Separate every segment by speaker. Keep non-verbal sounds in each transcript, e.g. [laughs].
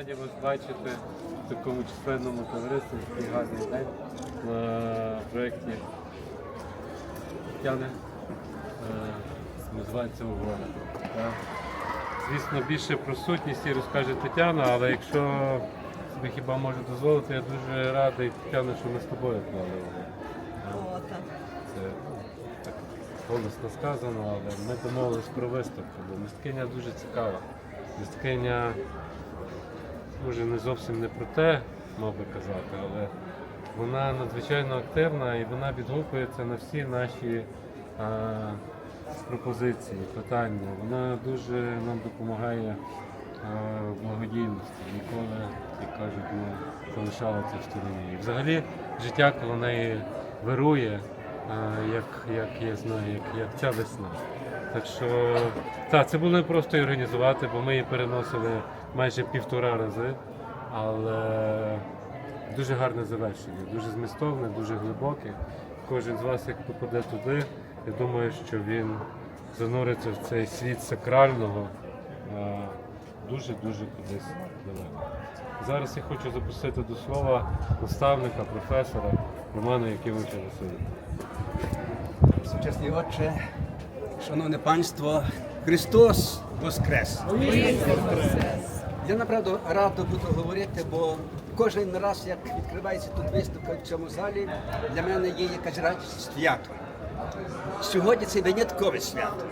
Speaker 1: раді вас бачити в такому численному товаристві такий гарний день на проєкті Тетяни. Е, Називається Угода. Звісно, більше про сутність і розкаже Тетяна, але якщо собі хіба можу дозволити, я дуже радий, Тетяна, що ми з тобою угоду. Це так голосно сказано, але ми домовились про виставку, бо мисткиня дуже цікава. Мисткиня, може, не зовсім не про те, мав би казати, але вона надзвичайно активна і вона відгукується на всі наші а, пропозиції, питання. Вона дуже нам допомагає а, в благодійності. Ніколи, як кажуть, не залишала це в стороні. І взагалі життя коло неї вирує, а, як, як я знаю, як, як ця весна. Так що так, це було не просто організувати, бо ми її переносили майже півтора рази, але дуже гарне завершення, дуже змістовне, дуже глибоке. Кожен з вас, як попаде туди, я думаю, що він зануриться в цей світ сакрального дуже-дуже кудись далеко. Зараз я хочу запросити до слова наставника, професора Романа Якимовича Васильовича.
Speaker 2: Сучасний отче, шановне панство, Христос Воскрес! Я направду радо буду говорити, бо кожен раз, як відкривається тут виставка в цьому залі, для мене є якась радість свято. Сьогодні це виняткове свято.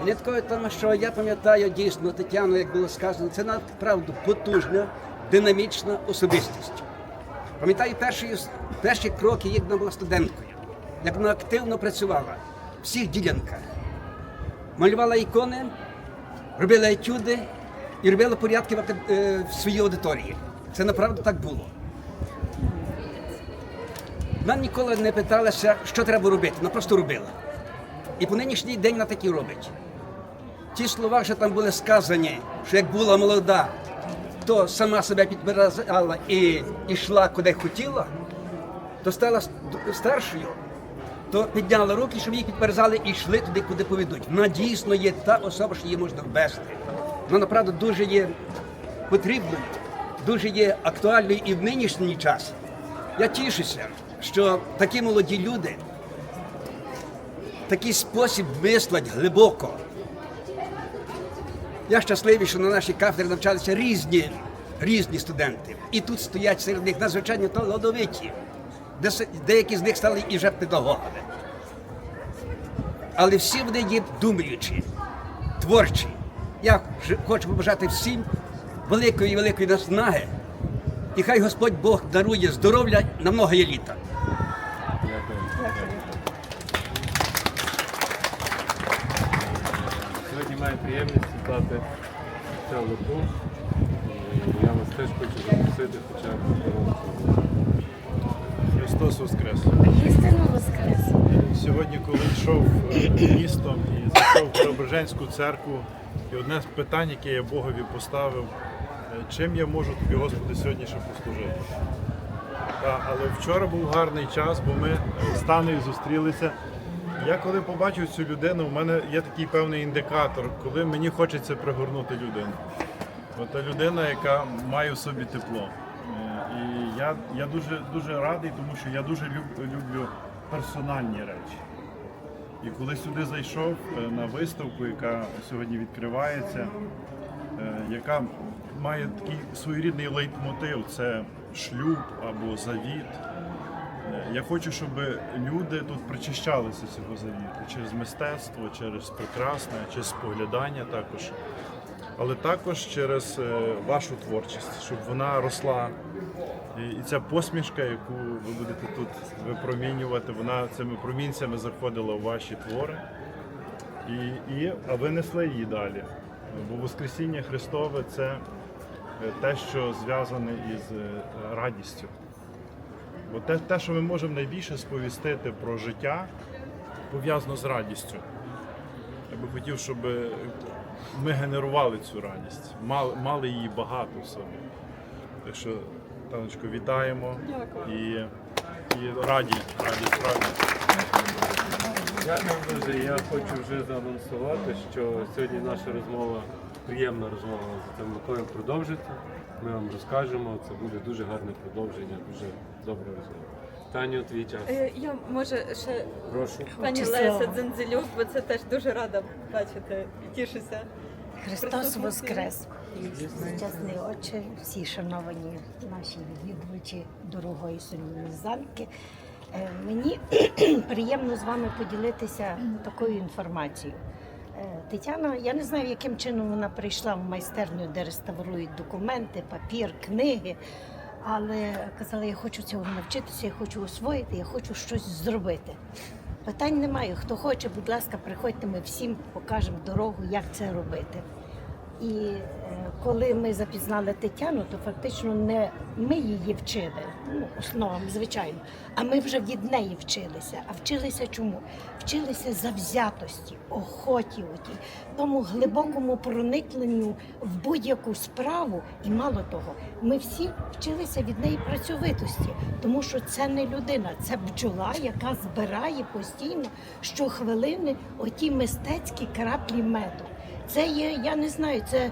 Speaker 2: Виняткове тому, що я пам'ятаю дійсно Тетяну, як було сказано, це направду потужна, динамічна особистість. Пам'ятаю перші, перші кроки, як вона була студенткою, як вона активно працювала в всіх ділянках. Малювала ікони, робила етюди і робила порядки в, е, в своїй аудиторії. Це направду так було. Вона ніколи не питалася, що треба робити, вона просто робила. І по нинішній день вона так і робить. Ті слова, що там були сказані, що як була молода, то сама себе підбирала і йшла куди хотіла, то стала старшою, то підняла руки, щоб її підперезали і йшли туди, куди поведуть. Вона дійсно є та особа, що її можна ввести. Вона направду дуже є потрібною, дуже є актуальною і в нинішній час. Я тішуся, що такі молоді люди такий спосіб мислять глибоко. Я щасливий, що на нашій кафедрі навчалися різні, різні студенти. І тут стоять серед них надзвичайно талановиті. Деякі з них стали і вже педагогами. Але всі вони є думаючі, творчі. Я хочу побажати всім великої великої наснаги. І хай Господь Бог дарує здоров'я на многоє літа.
Speaker 1: Сьогодні маю приємність цю липу. Я вас теж хочу запросити хоча б.
Speaker 3: Христос Воскрес!
Speaker 4: Істину воскрес.
Speaker 3: Сьогодні, коли йшов е, містом і зайшов в Преображенську церкву, і одне з питань, яке я Богові поставив, е, чим я можу тобі, Господи, сьогодні ще послужити. Та, але вчора був гарний час, бо ми з Танею зустрілися. Я коли побачив цю людину, в мене є такий певний індикатор, коли мені хочеться пригорнути людину. От та людина, яка має в собі тепло. Е, І я, я дуже, дуже радий, тому що я дуже люб- люблю персональні речі. І коли сюди зайшов е, на виставку, яка сьогодні відкривається, е, яка має такий своєрідний лейтмотив це шлюб або завіт. Е, Я хочу, щоб люди тут причащалися цього завіту через мистецтво, через прекрасне, через споглядання також, але також через вашу творчість, щоб вона росла. І, і ця посмішка, яку ви будете тут випромінювати, вона цими промінцями заходила в ваші твори. І, і, а ви несли її далі. Бо Воскресіння Христове це е, те, що зв'язане із е, радістю. Бо те, те, що ми можемо найбільше сповістити про життя, пов'язано з радістю. Я би хотів, щоб ми генерували цю радість, мали, мали її багато в собі. Так що, Таночко, вітаємо і, і раді, раді справді.
Speaker 1: Дякую дуже. Я хочу вже заанонсувати, що сьогодні наша розмова, приємна розмова з цим Миколаєм продовжиться. Ми вам розкажемо. Це буде дуже гарне продовження, дуже добра розмова. Таню, твій час.
Speaker 5: Е, Я може ще
Speaker 1: Прошу.
Speaker 5: пані Леся. Дзензелюк, бо це теж дуже рада бачити і тішуся.
Speaker 4: Христос Воскрес! Чесний отче, всі шановані наші відвідувачі дорогої замки. Е, Мені [clears throat] приємно з вами поділитися такою інформацією. Е, Тетяна, я не знаю, яким чином вона прийшла в майстерню, де реставрують документи, папір, книги. Але казала, я хочу цього навчитися, я хочу освоїти, я хочу щось зробити. Питань немає. Хто хоче, будь ласка, приходьте, ми всім покажемо дорогу, як це робити. І е, коли ми запізнали Тетяну, то фактично не ми її вчили, ну, основам, звичайно, а ми вже від неї вчилися. А вчилися чому? Вчилися завзятості, охоті, отій, тому глибокому проникненню в будь-яку справу. І мало того, ми всі вчилися від неї працьовитості, тому що це не людина, це бджола, яка збирає постійно щохвилини оті мистецькі краплі меду. Це є, я не знаю, це е,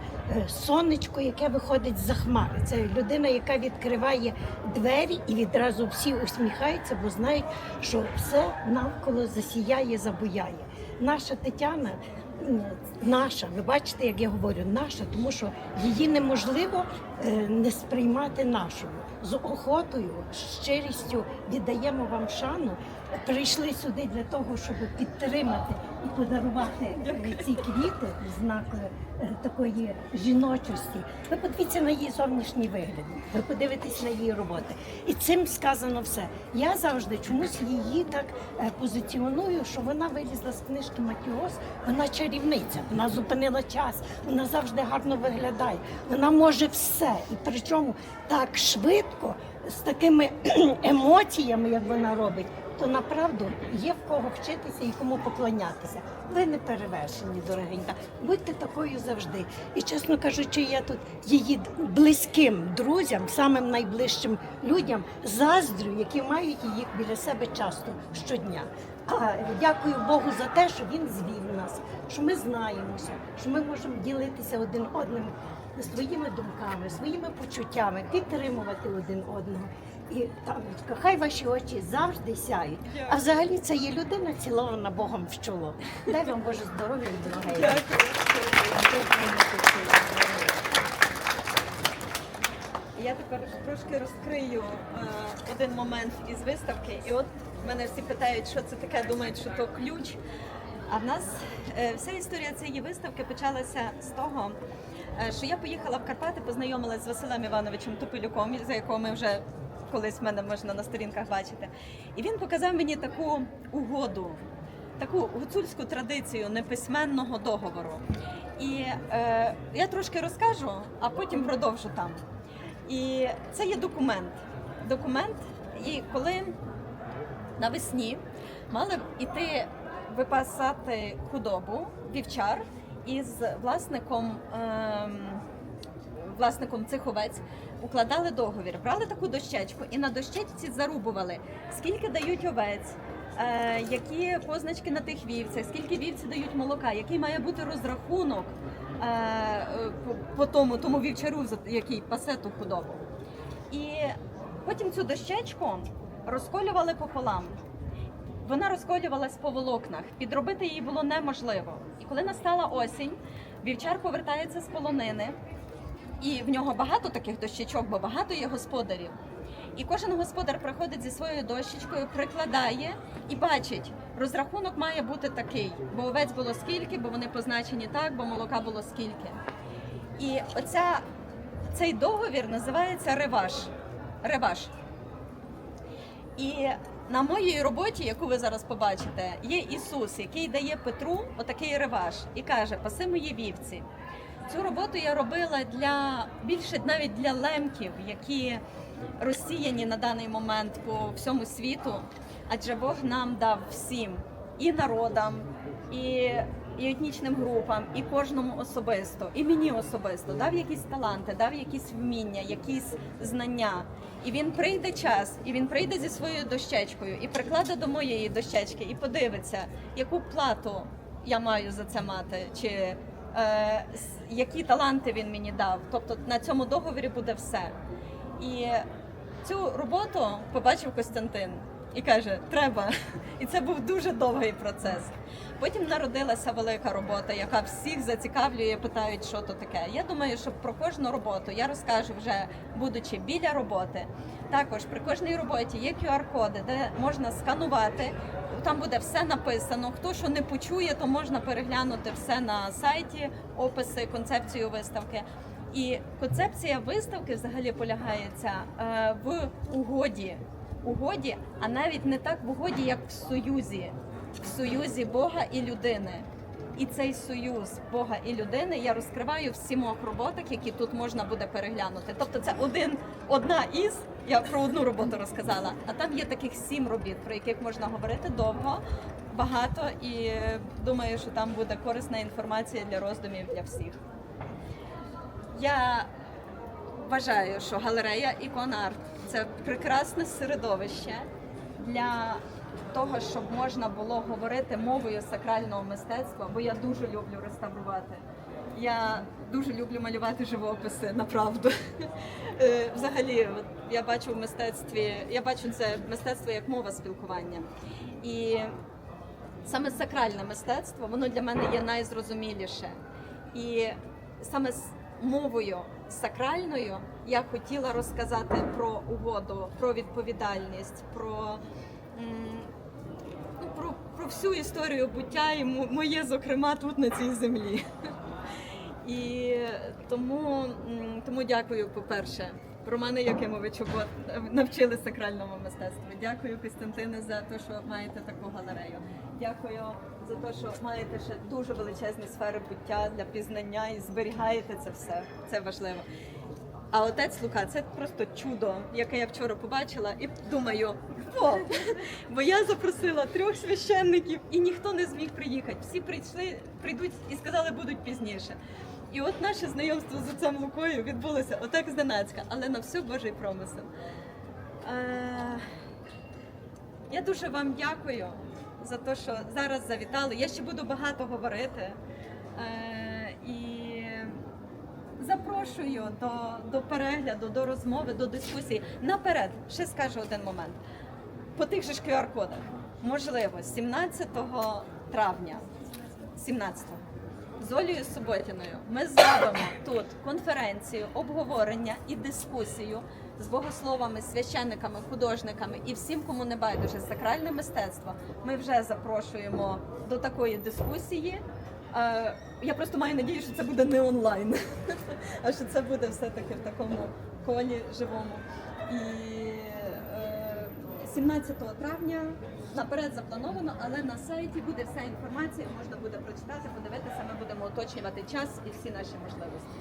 Speaker 4: сонечко, яке виходить за хмари. Це людина, яка відкриває двері і відразу всі усміхаються, бо знають, що все навколо засіяє, забуяє. Наша Тетяна, наша, ви бачите, як я говорю, наша, тому що її неможливо е, не сприймати нашою. З охотою, щирістю віддаємо вам шану. Прийшли сюди для того, щоб підтримати і подарувати е, ці квіти знак е, такої жіночості. Ви подивіться на її зовнішній вигляд, ви подивитесь на її роботи. І цим сказано все. Я завжди чомусь її так е, позиціоную, що вона вилізла з книжки Матіос, вона чарівниця, вона зупинила час, вона завжди гарно виглядає, вона може все. І причому так швидко, з такими [clears throat] емоціями, як вона робить то направду є в кого вчитися і кому поклонятися. Ви не перевершені, дорогенька. Будьте такою завжди. І чесно кажучи, я тут її близьким друзям, самим найближчим людям заздрю, які мають її біля себе часто щодня. А дякую Богу за те, що він звів нас, що ми знаємося, що ми можемо ділитися один одним своїми думками, своїми почуттями, підтримувати один одного. І Танечка, хай ваші очі завжди сяють. А взагалі це є людина цілована Богом в чоло. Дай вам Боже здоров'я і благословення.
Speaker 5: Я тепер трошки розкрию е, один момент із виставки. І от мене всі питають, що це таке, думають, що то ключ. А в нас е, вся історія цієї виставки почалася з того, е, що я поїхала в Карпати, познайомилася з Василем Івановичем Топилюком, за якого ми вже колись в мене можна на сторінках бачити. І він показав мені таку угоду, таку гуцульську традицію неписьменного договору. І е, я трошки розкажу, а потім продовжу там. І це є документ. Документ, і коли навесні мали іти випасати худобу, вівчар із власником. Ем, власником цих овець укладали договір, брали таку дощечку і на дощечці зарубували, скільки дають овець, е, які позначки на тих вівцях, скільки вівці дають молока, який має бути розрахунок е, по тому, тому вівчару, який пасе ту худобу. І потім цю дощечку розколювали пополам. Вона розколювалась по волокнах. Підробити її було неможливо. І коли настала осінь, вівчар повертається з полонини, і в нього багато таких дощечок, бо багато є господарів. І кожен господар приходить зі своєю дощечкою, прикладає і бачить, розрахунок має бути такий, бо овець було скільки, бо вони позначені так, бо молока було скільки. І оця, цей договір називається реваш. Реваш. І на моїй роботі, яку ви зараз побачите, є Ісус, який дає Петру отакий реваш і каже: паси мої вівці. Цю роботу я робила для більше навіть для лемків, які розсіяні на даний момент по всьому світу. Адже Бог нам дав всім і народам, і і етнічним групам, і кожному особисто, і мені особисто дав якісь таланти, дав якісь вміння, якісь знання. І він прийде час, і він прийде зі своєю дощечкою і прикладе до моєї дощечки і подивиться, яку плату я маю за це мати, чи які таланти він мені дав. Тобто на цьому договорі буде все. І цю роботу побачив Костянтин і каже: треба. І це був дуже довгий процес. Потім народилася велика робота, яка всіх зацікавлює, питають, що то таке. Я думаю, що про кожну роботу я розкажу вже будучи біля роботи. Також при кожній роботі є QR-коди, де можна сканувати. Там буде все написано. Хто що не почує, то можна переглянути все на сайті, описи, концепцію виставки. І концепція виставки взагалі полягається е, в угоді. Угоді, а навіть не так в угоді, як в союзі, в союзі Бога і людини. І цей союз Бога і людини я розкриваю в сімох роботах, які тут можна буде переглянути. Тобто, це один одна із. Я про одну роботу розказала, а там є таких сім робіт, про яких можна говорити довго, багато, і думаю, що там буде корисна інформація для роздумів для всіх. Я вважаю, що галерея Ікон Арт це прекрасне середовище для того, щоб можна було говорити мовою сакрального мистецтва, бо я дуже люблю реставрувати. Я дуже люблю малювати живописи, направду. Е, Взагалі, я бачу в мистецтві, я бачу це мистецтво як мова спілкування. І саме сакральне мистецтво, воно для мене є найзрозуміліше. І саме мовою сакральною я хотіла розказати про угоду, про відповідальність, про, ну, про, про всю історію буття і моє, зокрема, тут на цій землі. І тому, тому дякую, по-перше, Романе Якимовичу, бо навчили сакральному мистецтву. Дякую, Костянтине, за те, що маєте таку галерею. Дякую за те, що маєте ще дуже величезні сфери буття для пізнання і зберігаєте це все. Це важливо. А отець Лука це просто чудо, яке я вчора побачила, і думаю, о, бо я запросила трьох священників, і ніхто не зміг приїхати. Всі прийшли, прийдуть і сказали, будуть пізніше. І от наше знайомство з отцем Лукою відбулося отак зненацька, але на все Божий промисел. Е, я дуже вам дякую за те, що зараз завітали. Я ще буду багато говорити. Е, і запрошую до, до перегляду, до розмови, до дискусії. Наперед, ще скажу один момент. По тих же ж QR-кодах. Можливо, 17 травня, 17-го, з Олею Суботіною ми зробимо тут конференцію, обговорення і дискусію з богословами, священниками, художниками і всім, кому не байдуже сакральне мистецтво. Ми вже запрошуємо до такої дискусії. Е, Я просто маю надію, що це буде не онлайн, [laughs] а що це буде все-таки в такому колі живому. І е, 17 травня наперед заплановано, але на сайті буде вся інформація, можна буде прочитати, подивитися. Ми будемо уточнювати час і всі наші можливості.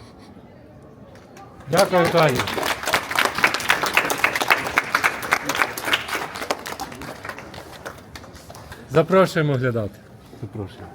Speaker 1: Дякую, Таня. Запрошуємо глядати. Запрошуємо.